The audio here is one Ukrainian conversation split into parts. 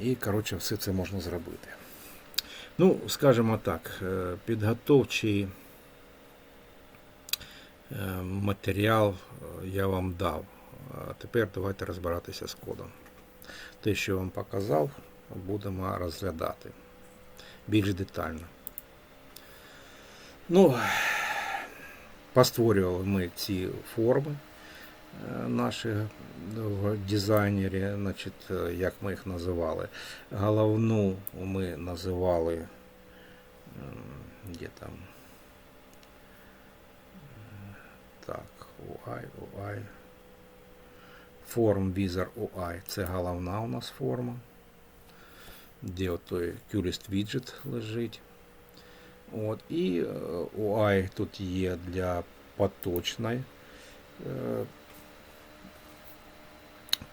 І, коротше, все це можна зробити. Ну, скажімо так, е, підготовчий е, матеріал е, я вам дав. А тепер давайте розбиратися з кодом. Те, що я вам показав, будемо розглядати більш детально. Ну, постворювали ми ці форми наші в дизайнері, значить, е, як ми їх називали. Головну ми називали де там. Так, UI, UI. Form Wizard UI. Це головна у нас форма. Де той Curist Widget лежить. От, і е, UI тут є для поточної, е,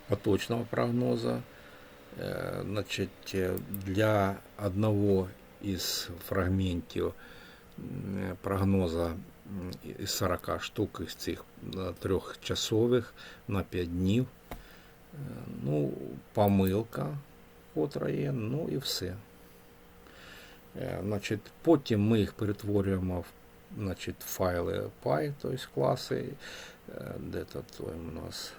поточного прогнозу. Е, Значить, е, для одного із фрагментів м, прогноза із 40 штук із цих е, трьохчасових на 5 днів. Е, Ну, помилка, є, ну і все. Е, Значить, потім ми їх перетворюємо в значить, файли py, тобто класи. Е, Де то у нас?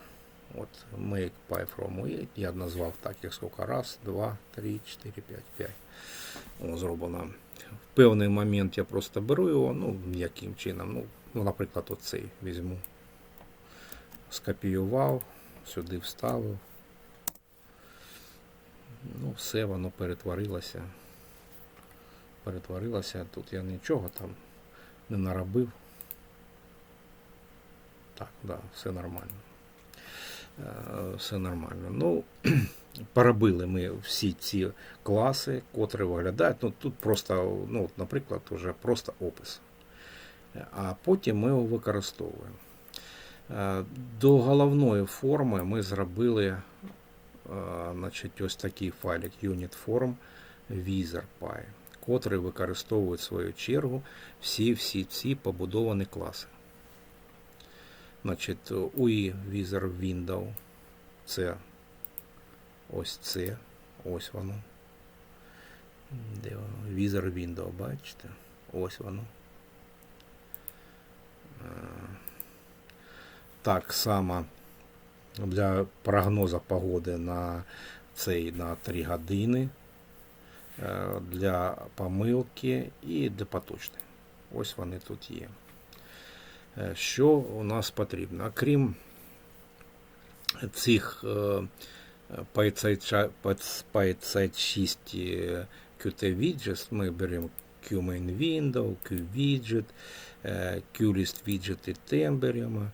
От make py from it. Я назвав так, як скільки раз, два, три, чотири, п'ять, п'ять. О, зроблено. В певний момент я просто беру його, ну, яким чином. Ну, ну наприклад, оцей візьму. Скопіював, сюди вставив. Ну, все воно перетворилося перетворилося. Тут я нічого там не наробив. Так, да, все нормально. Е, Все нормально. Ну, поробили ми всі ці класи, котрі виглядають. Ну, тут просто, ну, наприклад, уже просто опис. Е, А потім ми його використовуємо. Е, До головної форми ми зробили значить, ось такий файлик unit form wizard.py котрий використовують в свою чергу всі всі ці побудовані класи. Значить, UI Wizard Window це ось це, ось воно. Де воно? Wizard Window, бачите? Ось воно. Е, Так само для прогнозу погоди на цей на 3 години е, для помилки і для поточної. Ось вони тут є. Е, Що у нас потрібно? Окрім цих е, PyC6 Qt Widgets, ми беремо QMain Window, QWidget, е, QList Widget і тем беремо.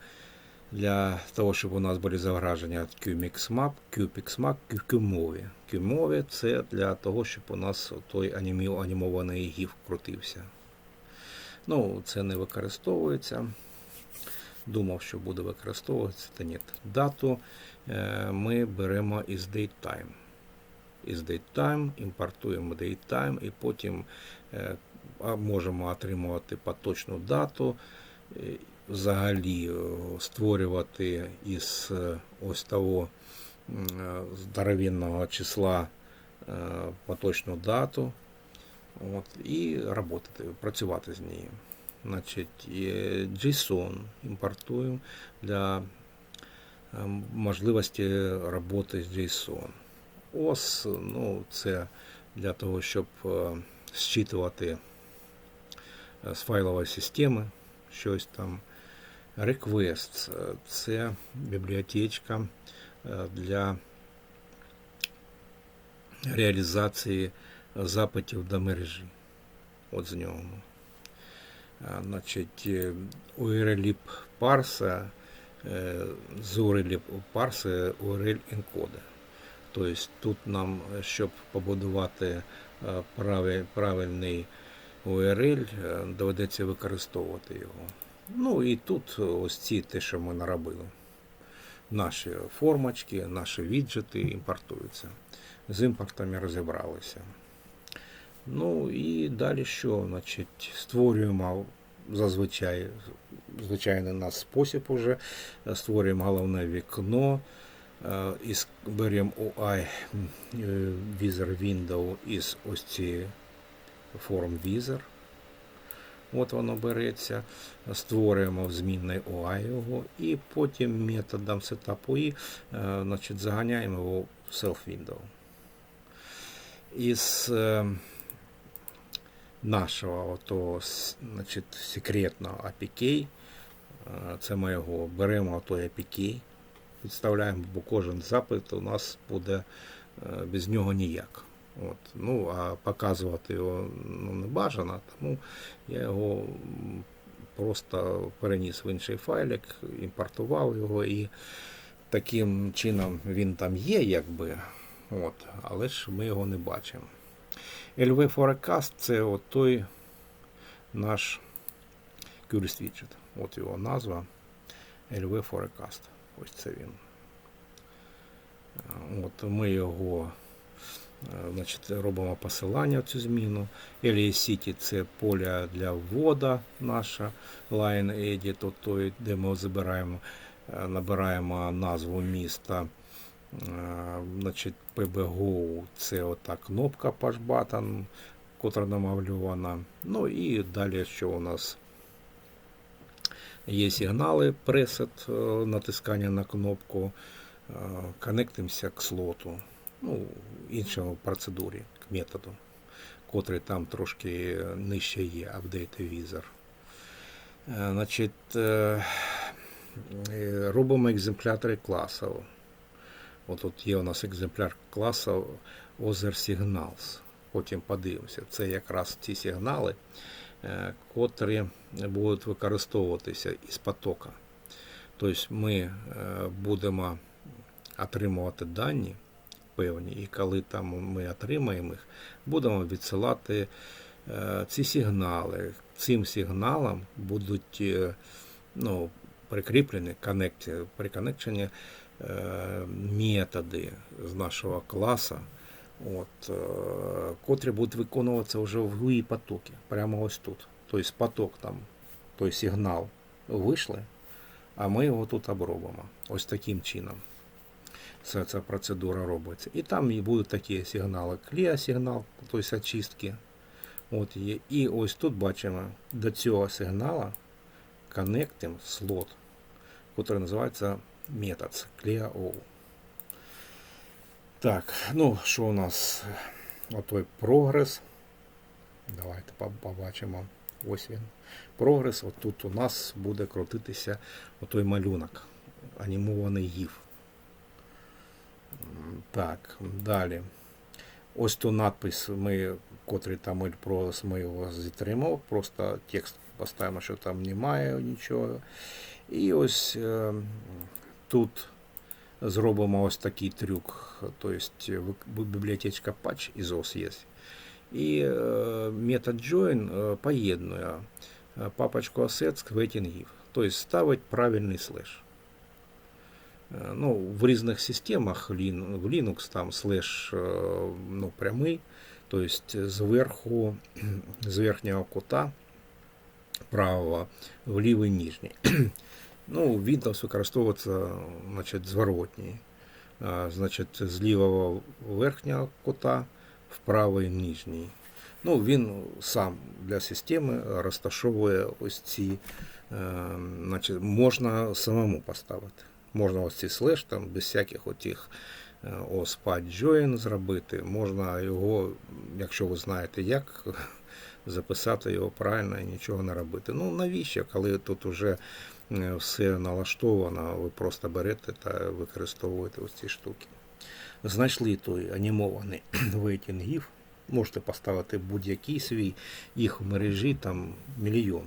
Для того, щоб у нас були зображення QMixMap, QPixMap, QMovie. QMovie це для того, щоб у нас той анімований гіф крутився. Ну, це не використовується. Думав, що буде використовуватися, та ні. Дату е, ми беремо із DateTime. Із DateTime імпортуємо DateTime і потім е, можемо отримувати поточну дату. е, Взагалі створювати із ось того здоровенного числа поточну дату. От, і працювати з нею. Значить, е, JSON імпортуємо для е, можливості роботи з JSON. OS, ну, це для того, щоб е, зчитувати е, з файлової системи щось там. Requests це бібліотечка для реалізації запитів до мережі. От з нього. А, Значить, е, URL парса е, з URL парси URL енкода. Тобто тут нам, е, щоб побудувати е, правильний URL, е, доведеться використовувати його. Ну і тут ось ці те, що ми наробили. Наші формочки, наші віджити імпортуються. З імпортами розібралися. Ну і далі що? Значить, створюємо зазвичай звичайний нас спосіб уже. Створюємо головне вікно, Е, із беремо UI Wizard Window із ось цієї форм Wizard. От воно береться, створюємо змінний UI його, і потім методом setup UI е, значить, заганяємо його в self window. Із е, нашого ото, значить, секретного APK, е, це ми його беремо той APK, підставляємо, бо кожен запит у нас буде е, без нього ніяк. От. Ну, а показувати його ну, не бажано, тому я його просто переніс в інший файлик, імпортував його і таким чином він там є, якби, от, але ж ми його не бачимо. LV Forecast це от той наш Curist Widget. От його назва LV Forecast. Ось це він. Е, От ми його е, значить, робимо посилання в цю зміну. Alias City це поле для ввода наша Line Edit, от той, де ми забираємо, е, набираємо назву міста. Е, Значить, PBGO це ота кнопка Push Button, котра намальована. Ну і далі, що у нас є сигнали, пресет, е, натискання на кнопку, е, коннектимося к слоту, ну, іншому процедурі, к методу, котрий там трошки нижче є, Update Wizard. Значить, робимо екземпляри класів. От є у нас екземпляр класу Other Signals. Потім подивимося. Це якраз ті сигнали, е, котрі будуть використовуватися із потока. Тобто ми е, будемо отримувати дані певні, і коли там ми отримаємо їх, будемо відсилати е, ці сигнали. Цим сигналам будуть ну, прикріплені коннекті- приконнекчені е, методи з нашого класу, от, е, котрі будуть виконуватися вже в GUI потоки, прямо ось тут. Тобто поток там, той сигнал вийшли, а ми його тут обробимо. Ось таким чином. Вся ця процедура робиться. І там і будуть такі сигнали. Clear сигнал, тобто очистки. От є. І ось тут бачимо до цього сигнала коннектим слот, який називається метод ClearO. Так, ну що у нас? Отой прогрес. Давайте побачимо. Ось він. Прогрес. От тут у нас буде крутитися отой малюнок. Анімований гіф. Так, далі. Ось ту надпис, ми, котрий там Прогрес, ми його зітримав. Просто текст поставимо, що там немає нічого. І ось е, тут зробимо ось такий трюк. Тобто в- бібліотечка patch із OS є. І е, метод join е, поєднує е, папочку assets к waiting Тобто ставить правильний слеш. Е, Ну, в різних системах Lin- в Linux там слеш е, ну, прямий, тобто зверху, з верхнього кута Правого в лівий нижній. Ну, Windows використовується значить, зворотній. Значить, з лівого верхнього кута в правий нижній. Ну, він сам для системи розташовує ось ці, е, значить, можна самому поставити. Можна ось ці слеш там без всяких отих OSPAD join зробити. Можна його, якщо ви знаєте як, записати його правильно і нічого не робити. Ну навіщо, коли тут вже е, все налаштовано, ви просто берете та використовуєте ось ці штуки. Знайшли той анімований GIF, можете поставити будь-який свій, їх в мережі там мільйон.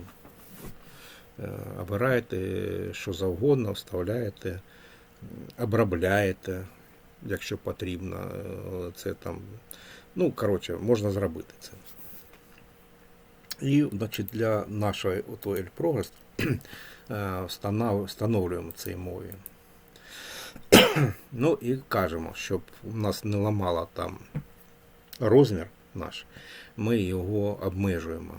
Е, Обираєте що завгодно, вставляєте, обробляєте, якщо потрібно. Е, Це там, ну, коротше, можна зробити це. І значить, для нашої Progress е, встановлюємо цей мові. Ну і кажемо, щоб у нас не ламало там розмір наш, ми його обмежуємо.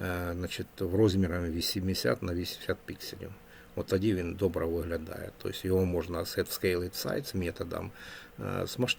Е, Значить, в розмірі 80 на 80 пікселів. От тоді він добре виглядає. Тобто його можна set scaled size методом е, змасштабувати